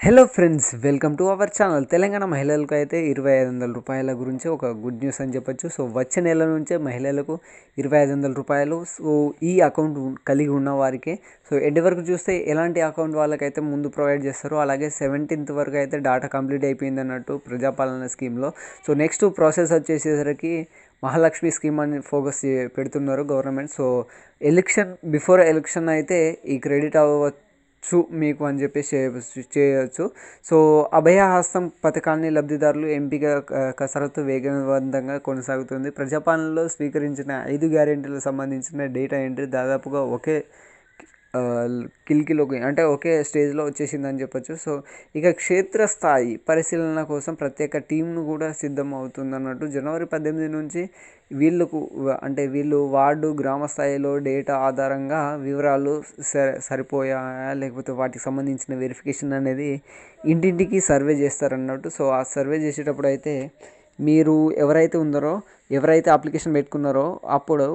Hello friends welcome to our channel Telangana మహిళలకు అయితే ఇరవై ఐదు వందల రూపాయల గురించి ఒక గుడ్ న్యూస్ అని చెప్పొచ్చు. సో వచ్చే నెల నుంచే మహిళలకు ఇరవై ఐదు వందల రూపాయలు. సో ఈ అకౌంట్ కలిగి ఉన్న వారికి. సో ఎడ్డి వరకు చూస్తే ఎలాంటి అకౌంట్ వాళ్ళకైతే ముందు ప్రొవైడ్ చేస్తారు అలాగే సెవెంటీన్త్ వరకు అయితే డాటా కంప్లీట్ అయిపోయింది అన్నట్టు ప్రజాపాలన స్కీమ్లో సో నెక్స్ట్ ప్రాసెస్ వచ్చేసేసరికి మహాలక్ష్మి స్కీమ్ అని ఫోకస్ చే- పెడుతున్నారు government so election before election అయితే ఈ క్రెడిట్ అవ్వచ్చు చు మీకు అని చెప్పి చేయవచ్చు చేయవచ్చు సో అభయహస్తం పథకాన్ని లబ్ధిదారులు ఎంపిక కసరత్తు వేగవంతంగా కొనసాగుతుంది. ప్రజాపాలనలో స్వీకరించిన ఐదు గ్యారెంటీలకు సంబంధించిన డేటా ఎంట్రీ దాదాపుగా ఒకే కిలికిలోకి అంటే ఒకే స్టేజ్లో వచ్చేసిందని చెప్పొచ్చు. సో ఇక క్షేత్రస్థాయి పరిశీలన కోసం ప్రత్యేక టీంను కూడా సిద్ధం అవుతుంది అన్నట్టు జనవరి పద్దెనిమిది నుంచి వీళ్ళకు అంటే వీళ్ళు వార్డు గ్రామ స్థాయిలో డేటా ఆధారంగా వివరాలు సరిపోయాయా లేకపోతే వాటికి సంబంధించిన వెరిఫికేషన్ అనేది ఇంటింటికి సర్వే చేస్తారన్నట్టు. సో ఆ సర్వే చేసేటప్పుడు అయితే మీరు ఎవరైతే ఉన్నారో ఎవరైతే అప్లికేషన్ పెట్టుకున్నారో అప్పుడు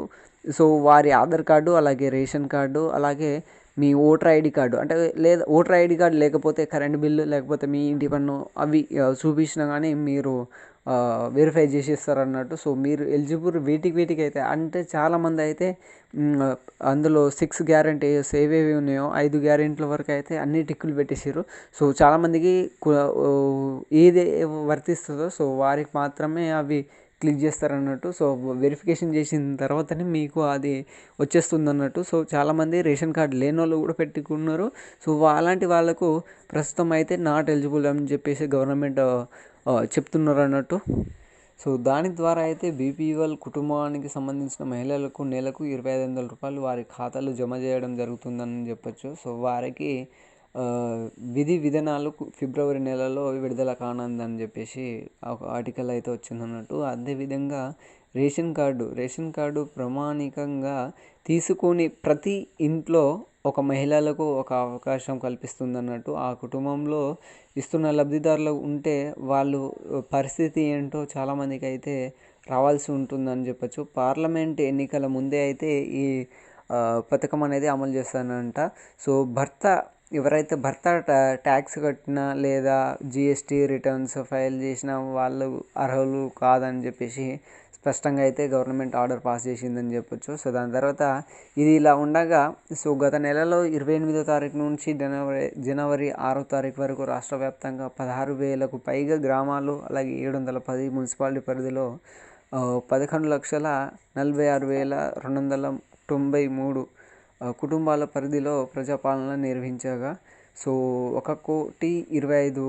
సో వారి ఆధార్ కార్డు అలాగే రేషన్ కార్డు అలాగే మీ ఓటర్ ఐడి కార్డు. అంటే లేదా ఓటర్ ఐడి కార్డు లేకపోతే కరెంట్ బిల్లు లేకపోతే మీ ఇంటి పన్ను అవి చూపించినా కానీ మీరు వెరిఫై చేసేస్తారు అన్నట్టు సో మీరు ఎలిజిబుల్ వీటికి వీటికి అయితే అంటే చాలామంది అయితే అందులో సిక్స్ గ్యారంటీస్ ఏవేవి ఉన్నాయో ఐదు గ్యారెంటీల వరకు అయితే అన్ని టిక్కులు పెట్టేసారు సో చాలామందికి ఏది వర్తిస్తుందో సో వారికి మాత్రమే అవి క్లిక్ చేస్తారన్నట్టు. సో వెరిఫికేషన్ చేసిన తర్వాతనే మీకు అది వచ్చేస్తుంది అన్నట్టు సో చాలామంది రేషన్ కార్డు లేని వాళ్ళు కూడా పెట్టుకున్నారు. సో అలాంటి వాళ్ళకు ప్రస్తుతం అయితే నాట్ ఎలిజిబుల్ అని చెప్పేసి గవర్నమెంట్ చెప్తున్నారు అన్నట్టు సో దాని ద్వారా అయితే బీపీఎల్ కుటుంబానికి సంబంధించిన మహిళలకు నెలకు ఇరవై ఐదు వందల రూపాయలు వారి ఖాతాలో జమ చేయడం జరుగుతుందని చెప్పొచ్చు. సో వారికి విధి విధానాలు ఫిబ్రవరి నెలలో విడుదల కానుందని చెప్పేసి ఒక ఆర్టికల్ అయితే వచ్చింది అన్నట్టు అదేవిధంగా రేషన్ కార్డు రేషన్ కార్డు ప్రామాణికంగా తీసుకొని ప్రతి ఇంట్లో ఒక మహిళలకు ఒక అవకాశం కల్పిస్తుంది అన్నట్టు ఆ కుటుంబంలో ఇస్తున్న లబ్ధిదారులు ఉంటే వాళ్ళు పరిస్థితి ఏంటో చాలామందికి అయితే రావాల్సి ఉంటుందని చెప్పచ్చు. పార్లమెంట్ ఎన్నికల ముందే అయితే ఈ పథకం అనేది అమలు చేస్తానంట. సో భర్త ఎవరైతే భర్త టా- ట్యాక్స్ కట్టినా లేదా జిఎస్టీ రిటర్న్స్ ఫైల్ చేసిన వాళ్ళు అర్హులు కాదని చెప్పేసి స్పష్టంగా అయితే గవర్నమెంట్ ఆర్డర్ పాస్ చేసిందని చెప్పొచ్చు. సో దాని తర్వాత ఇది ఇలా ఉండగా సో గత నెలలో ఇరవై ఎనిమిదో తారీఖు నుంచి జనవరి జనవరి ఆరో తారీఖు వరకు రాష్ట్ర వ్యాప్తంగా పదహారు వేలకు పైగా గ్రామాలు అలాగే ఏడు వందల పది మున్సిపాలిటీ పరిధిలో పదకొండు లక్షల నలభై ఆరు వేల రెండు వందల తొంభై మూడు కుటుంబాల పరిధిలో ప్రజాపాలన నిర్వహించగా సో ఒక కోటి ఇరవై ఐదు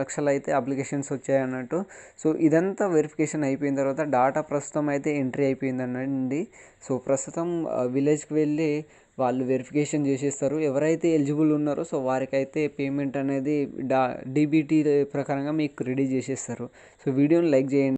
లక్షలు అయితే అప్లికేషన్స్ వచ్చాయన్నట్టు. సో ఇదంతా వెరిఫికేషన్ అయిపోయిన తర్వాత డాటా ప్రస్తుతం అయితే ఎంట్రీ అయిపోయిందనండి. సో ప్రస్తుతం విలేజ్కి వెళ్ళి వాళ్ళు వెరిఫికేషన్ చేసేస్తారు. ఎవరైతే ఎలిజిబుల్ ఉన్నారో సో వారికైతే పేమెంట్ అనేది డా డీబీటీ ప్రకారంగా మీకు రెడీ చేసేస్తారు. సో వీడియోని లైక్ చేయండి.